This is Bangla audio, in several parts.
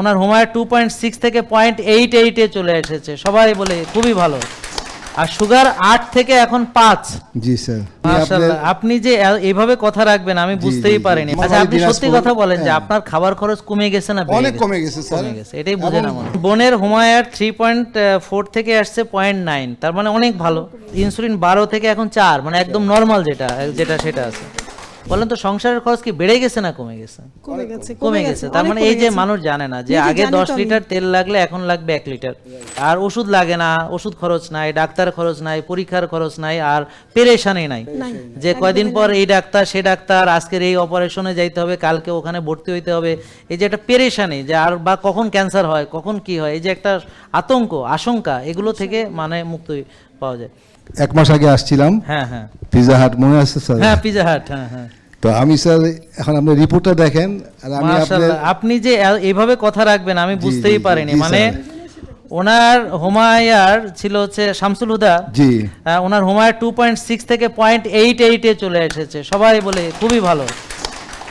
ওনার হুমায়ুর টু পয়েন্ট সিক্স থেকে পয়েন্ট এইট এইটে চলে এসেছে। সবাই বলে খুবই ভালো। আর সুগার আট থেকে এখন পাঁচ। জি স্যার। আপনি যে এইভাবে কথা রাখবেন আমি বুঝতেই পারিনি। আচ্ছা আপনি সত্যি কথা বলেন যে হ্যাঁ। আপনার খাবার খরচ কমে গেছে না অনেক কমে গেছে, স্যার। কমে গেছে এটাই বুঝে না মনে বোনের হুমায়ার থ্রি পয়েন্ট ফোর থেকে আসছে পয়েন্ট নাইন তার মানে অনেক ভালো। ইনসুলিন বারো থেকে এখন চার মানে একদম নর্মাল যেটা যেটা সেটা আছে। বলেন তো সংসারের খরচ কি বেড়ে গেছে না কমে গেছে? কমে গেছে কমে গেছে। তার মানে এই যে মানুষ জানে না যে আগে দশ লিটার তেল লাগলে এখন লাগবে এক লিটার। আর ওষুধ লাগে না ওষুধ খরচ নাই ডাক্তার খরচ নাই পরীক্ষার খরচ নাই আর পেরেশানি নাই। নাই। যে কয়দিন পর এই ডাক্তার সে ডাক্তার আজকের এই অপারেশনে যাইতে হবে কালকে ওখানে ভর্তি হইতে হবে। এই যে একটা পেরেশানি যে আর বা কখন ক্যান্সার হয় কখন কি হয় এই যে একটা আতঙ্ক আশঙ্কা এগুলো থেকে মানে মুক্তি পাওয়া যায়। এক মাস আগে আসছিলাম। হ্যাঁ হ্যাঁ। পিজা হাট মনে আছে স্যার? হ্যাঁ পিজা হাট হ্যাঁ হ্যাঁ। তো আমি স্যার এখন আপনি রিপোর্টটা দেখেন আর আমি আপনি যে এইভাবে কথা রাখবেন আমি বুঝতেই পারিনি। মানে। ওনার হুমায়ার ছিল হচ্ছে শামসুল হুদা। জি। ওনার হুমায়ুর টু পয়েন্ট সিক্স থেকে পয়েন্ট এইট এইটে চলে এসেছে। সবাই বলে খুবই ভালো।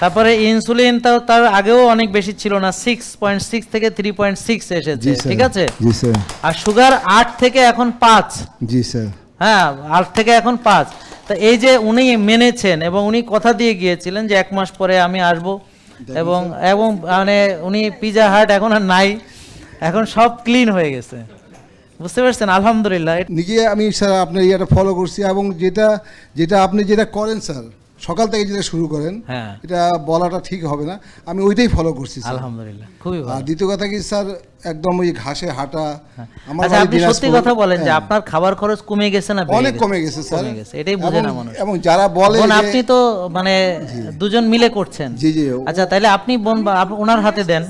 তারপরে ইনসুলিন তাও তার আগেও অনেক বেশি ছিল না সিক্স পয়েন্ট সিক্স থেকে থ্রি পয়েন্ট সিক্স এসেছে ঠিক আছে? জি স্যার। আর সুগার আট থেকে এখন পাঁচ। জি স্যার। হ্যাঁ আট থেকে এখন পাঁচ। তা এই যে উনি মেনেছেন এবং উনি কথা দিয়ে গিয়েছিলেন যে এক মাস পরে আমি আসব এবং এবং মানে উনি পিজা হাট এখন আর নাই। এখন সব ক্লিন হয়ে গেছে। বুঝতে পারছেন? আলহামদুলিল্লাহ। নিজে আমি স্যার আপনার ইয়েটা ফলো করছি এবং যেটা যেটা আপনি যেটা করেন স্যার সকাল থেকে যেটা শুরু করেন হ্যাঁ। এটা বলাটা ঠিক হবে না। আমি ওইটাই ফলো করছি আলহামদুলিল্লাহ খুবই ভালো। দ্বিতীয় কথা কি স্যার একদম ওই ঘাসে হাঁটা আমার আচ্ছা আপনি সত্যি কথা বলেন যে হ্যাঁ। আপনার খাবার খরচ কমে গেছে না অনেক কমে গেছে স্যার। এটাই বুঝে না মানুষ। এবং যারা বলে আপনি তো মানে দুজন মিলে করছেন। জি জি। আচ্ছা তাহলে আপনি বোন বা ওনার হাতে দেন।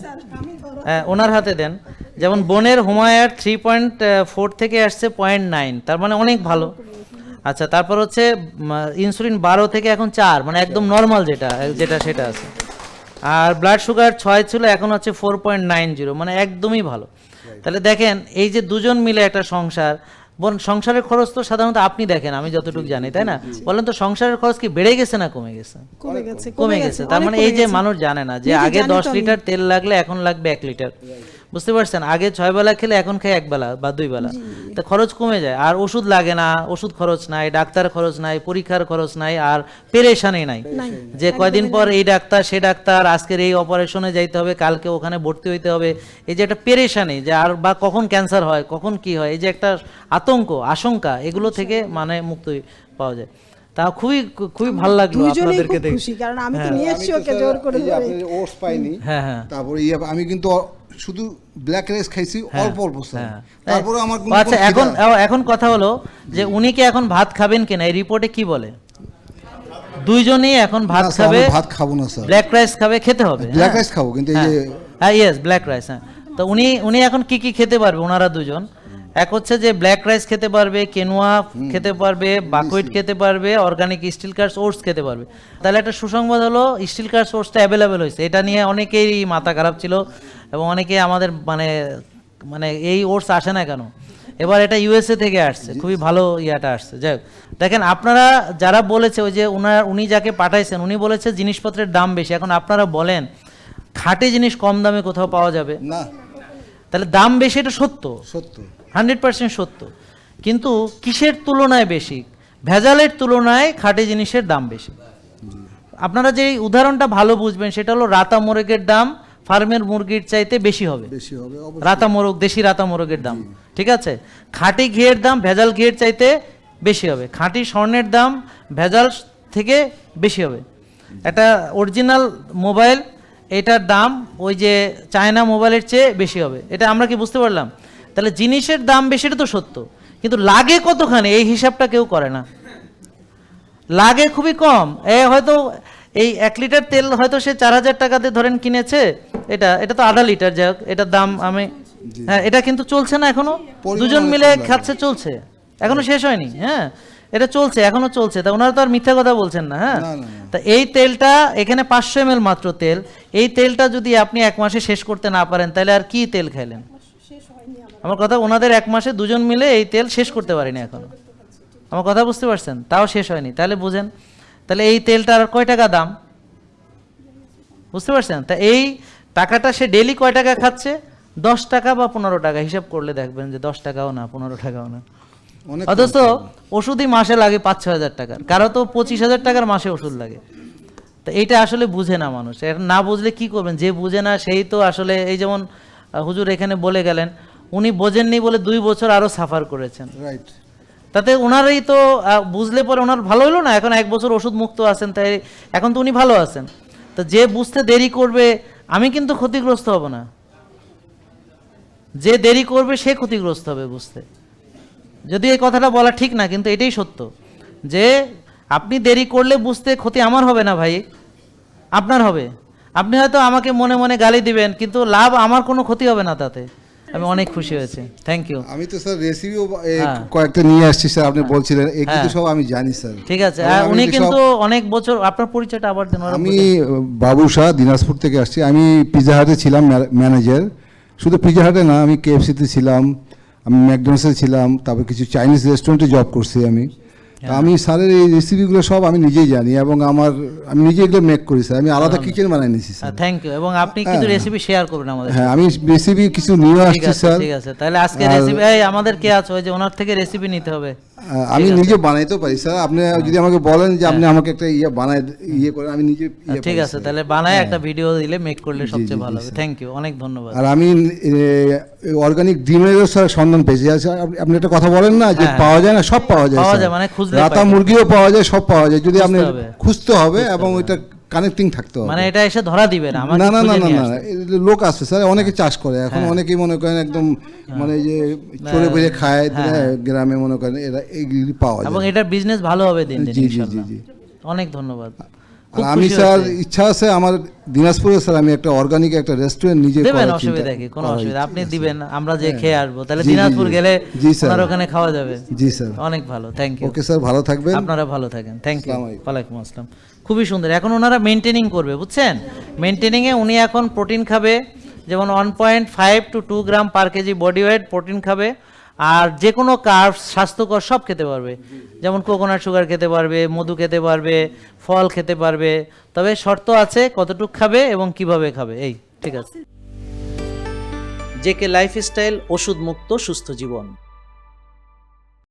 হ্যাঁ, ওনার হাতে দেন। যেমন বোনের হুমায়ার থ্রি পয়েন্ট ফোর থেকে আসছে পয়েন্ট নাইন তার মানে অনেক ভালো। আচ্ছা তারপর হচ্ছে ইনসুলিন বারো থেকে এখন চার মানে একদম নর্মাল যেটা যেটা সেটা আছে। আর ব্লাড সুগার ছয় ছিল এখন হচ্ছে ফোর পয়েন্ট নাইন জিরো মানে একদমই ভালো। তাহলে দেখেন এই যে দুজন মিলে একটা সংসার বোন সংসারের খরচ তো সাধারণত আপনি দেখেন আমি যতটুকু জানি তাই না? বলেন তো সংসারের খরচ কি বেড়ে গেছে না কমে গেছে? কমে গেছে তার মানে এই যে মানুষ জানে না যে আগে দশ লিটার তেল লাগলে এখন লাগবে এক লিটার। বুঝতে পারছেন? আগে ছয় বেলা খেলে এখন খাই এক বেলা বা দুই বেলা। তা খরচ কমে যায়। আর ওষুধ লাগে না ওষুধ খরচ নাই ডাক্তার খরচ নাই পরীক্ষার খরচ নাই আর পেরেশানি নাই। নাই। যে কয়দিন পর এই ডাক্তার সে ডাক্তার আজকের এই অপারেশনে যাইতে হবে কালকে ওখানে ভর্তি হইতে হবে। এই যে একটা পেরেশানি যে আর বা কখন ক্যান্সার হয় কখন কি হয় এই যে একটা আতঙ্ক আশঙ্কা এগুলো থেকে মানে মুক্তি পাওয়া যায়। তা খুবই খুবই ভালো লাগল আপনাদেরকে খুব দেখে। খুশি কারণ আমি তো হ্যাঁ। নিয়ে এসেছি ওকে জোর করে ধরে। ওটস পাইনি হ্যাঁ হ্যাঁ। তারপরে ইয়ে আমি কিন্তু শুধু ব্ল্যাক রাইস খাইছি অল্প অল্প স্যার। হ্যাঁ। তারপরে আমার আচ্ছা এখন এখন কথা হলো যে উনি কি এখন ভাত খাবেন কিনা? এই রিপোর্টে কি বলে? দুইজনেই এখন ভাত খাবে ভাত খাব না স্যার। ব্ল্যাক রাইস খাবে খেতে হবে ব্ল্যাক হ্যাঁ। রাইস খাব কিন্তু এই হ্যাঁ। যে হ্যাঁ ইয়েস ব্ল্যাক রাইস হ্যাঁ। তো উনি উনি এখন কি কি খেতে পারবে ওনারা দুজন? এক হচ্ছে যে ব্ল্যাক রাইস খেতে পারবে কেনুয়া খেতে পারবে বাকুইট খেতে পারবে অর্গানিক স্টিল কার্স ওটস খেতে পারবে। তাহলে একটা সুসংবাদ হলো স্টিল কার্স ওটসটা অ্যাভেলেবেল হয়েছে। এটা নিয়ে অনেকেই মাথা খারাপ ছিল এবং অনেকে আমাদের মানে মানে এই ওটস আসে না কেন? এবার এটা ইউএসএ থেকে আসছে। খুবই ভালো ইয়াটা আসছে। যাই হোক। দেখেন আপনারা যারা বলেছে ওই যে উনার উনি যাকে পাঠাইছেন উনি বলেছে জিনিসপত্রের দাম বেশি। এখন আপনারা বলেন খাঁটি জিনিস কম দামে কোথাও পাওয়া যাবে? না। তাহলে দাম বেশি এটা সত্য? সত্য। হান্ড্রেড পার্সেন্ট সত্য। কিন্তু কিসের তুলনায় বেশি? ভেজালের তুলনায় খাঁটি জিনিসের দাম বেশি। আপনারা যে উদাহরণটা ভালো বুঝবেন সেটা হলো রাতা মোরগের দাম ফার্মের মুরগির চাইতে বেশি হবে। বেশি হবে রাতা মোরগ দেশি রাতা মোরগের দাম। ঠিক আছে? খাঁটি ঘিয়ের দাম ভেজাল ঘিয়ের চাইতে বেশি হবে। খাঁটি স্বর্ণের দাম ভেজাল থেকে বেশি হবে। একটা অরিজিনাল মোবাইল এটার দাম ওই যে চায়না মোবাইলের চেয়ে বেশি হবে। এটা আমরা কি বুঝতে পারলাম? তাহলে জিনিসের দাম বেশি এটা তো সত্য। কিন্তু লাগে কতখানি? এই হিসাবটা কেউ করে না। লাগে খুবই কম। এ হয়তো এই এক লিটার তেল হয়তো সে চার হাজার টাকাতে ধরেন কিনেছে এটা এটা তো আধা লিটার যাই হোক এটার দাম আমি হ্যাঁ এটা কিন্তু চলছে না এখনও। দুজন মিলে খাচ্ছে চলছে। এখনও শেষ হয়নি হ্যাঁ। এটা চলছে এখনও চলছে। তা ওনারা তো আর মিথ্যা কথা বলছেন না হ্যাঁ। তা এই তেলটা এখানে পাঁচশো এম মাত্র তেল। এই তেলটা যদি আপনি এক মাসে শেষ করতে না পারেন তাহলে আর কি তেল খাইলেন? আমার কথা ওনাদের এক মাসে দুজন মিলে এই তেল শেষ করতে পারিনি এখনও। আমার কথা বুঝতে পারছেন? তাও শেষ হয়নি। তাহলে বুঝেন। তাহলে এই তেলটার কয় টাকা দাম? বুঝতে পারছেন? তা এই টাকাটা সে ডেলি কয় টাকা খাচ্ছে? দশ টাকা বা পনেরো টাকা হিসাব করলে দেখবেন যে দশ টাকাও না পনেরো টাকাও না। অথচ ওষুধই মাসে লাগে পাঁচ ছ হাজার টাকার। কারও তো পঁচিশ হাজার টাকার মাসে ওষুধ লাগে। তো এইটা আসলে বুঝে না মানুষ। এটা না বুঝলে কি করবেন? যে বুঝে না সেই তো আসলে এই যেমন হুজুর এখানে বলে গেলেন উনি বোঝেননি বলে দুই বছর আরও সাফার করেছেন। রাইট তাতে ওনারই তো বুঝলে পরে ওনার ভালো হলো না? এখন এক বছর ওষুধ মুক্ত আছেন তাই এখন তো উনি ভালো আছেন। তো যে বুঝতে দেরি করবে আমি কিন্তু ক্ষতিগ্রস্ত হব না। যে দেরি করবে সে ক্ষতিগ্রস্ত হবে বুঝতে। যদি এই কথাটা বলা ঠিক না কিন্তু এটাই সত্য যে আপনি দেরি করলে বুঝতে ক্ষতি আমার হবে না ভাই আপনার হবে। আপনি হয়তো আমাকে মনে মনে গালি দিবেন কিন্তু লাভ আমার কোনো ক্ষতি হবে না তাতে। আমি অনেক খুশি হয়েছি। থ্যাংক ইউ আমি তো স্যার রেসিপিও হ্যাঁ। কয়েকটা নিয়ে আসছি স্যার আপনি বলছিলেন এই তো হ্যাঁ। সব আমি জানি স্যার। ঠিক আছে। উনি কিন্তু অনেক বছর আপনার পরিচয়টা আবার দেন আমি। বাবু শাহ দিনাজপুর থেকে আসছি। আমি পিজা হাটে ছিলাম ম্যানেজার শুধু পিজা হাটে না আমি কেএফসিতে ছিলাম। আমি ম্যাকডোনাল্ডসে ছিলাম তারপর কিছু চাইনিজ রেস্টুরেন্টে জব করছি আমি। তা আমি স্যারের এই রেসিপিগুলো সব আমি নিজেই জানি এবং আমার আমি নিজে এগুলো মেক করি স্যার। আমি আলাদা কিচেন বানাই নিয়েছি স্যার। থ্যাংক ইউ এবং আপনি কিছু রেসিপি শেয়ার করবেন আমাদের হ্যাঁ আমি রেসিপি কিছু নিয়ে আসছি স্যার। ঠিক আছে। তাহলে আজকে রেসিপি এই আমাদের কে আছে? ওই যে ওনার থেকে রেসিপি নিতে হবে। আমি নিজে বানাইতেও পারি স্যার। আপনি যদি আমাকে বলেন যে আপনি আমাকে একটা ইয়ে বানাই ইয়ে করে আমি নিজে ইয়ে ঠিক আছে তাহলে বানায় একটা ভিডিও দিলে মেক করলে সবচেয়ে ভালো হবে। থ্যাংক ইউ অনেক ধন্যবাদ। আর আমি অর্গানিক ডিমেরও স্যার সন্ধান পেয়েছি। আপনি- একটা কথা বলেন না যে হ্যাঁ। পাওয়া যায় না সব পাওয়া যায় পাওয়া যায়, মানে খুঁজলে রাতা মুরগিও পাওয়া যায় সব পাওয়া যায়। যদি আপনি খুঁজতে হবে এবং ওইটা কানেক্টিং থাকতে হবে। মানে এটা এসে ধরা দিবে না না না না না না লোক আছে স্যার অনেকে চাষ করে এখন হ্যাঁ। অনেকেই মনে করেন একদম মানে যে চলে বেড়ে খায় হ্যাঁ, গ্রামে মনে করেন এরা এগুলি পাওয়া যায়। এবং এটার বিজনেস ভালো হবে দিন দিন জি জি। জি। অনেক ধন্যবাদ। আর আমি স্যার ইচ্ছা আছে আমার দিনাজপুরে স্যার আমি একটা অর্গানিক একটা রেস্টুরেন্ট নিজে দেবেন অসুবিধা কি? কোনো অসুবিধা। আপনি দিবেন আমরা যে খেয়ে আসব। তাহলে দিনাজপুর গেলে স্যার। ওখানে খাওয়া যাবে। জি স্যার। অনেক ভালো থ্যাংক ইউ ওকে স্যার ভালো থাকবেন। আপনারা ভালো থাকেন। Thank you. ওয়ালাইকুম আসসালাম। খুবই সুন্দর। এখন ওনারা মেনটেনিং করবে বুঝছেন? মেনটেনিংয়ে উনি এখন প্রোটিন খাবে যেমন one point five two two gram per KG body weight protein খাবে। আর যে কোনো কার্ভ স্বাস্থ্যকর সব খেতে পারবে। যেমন কোকোনাট সুগার খেতে পারবে, মধু খেতে পারবে, ফল খেতে পারবে। তবে শর্ত আছে কতটুক খাবে এবং কীভাবে খাবে। এই, ঠিক আছে। জেকে লাইফস্টাইল ওষুধ মুক্ত সুস্থ জীবন।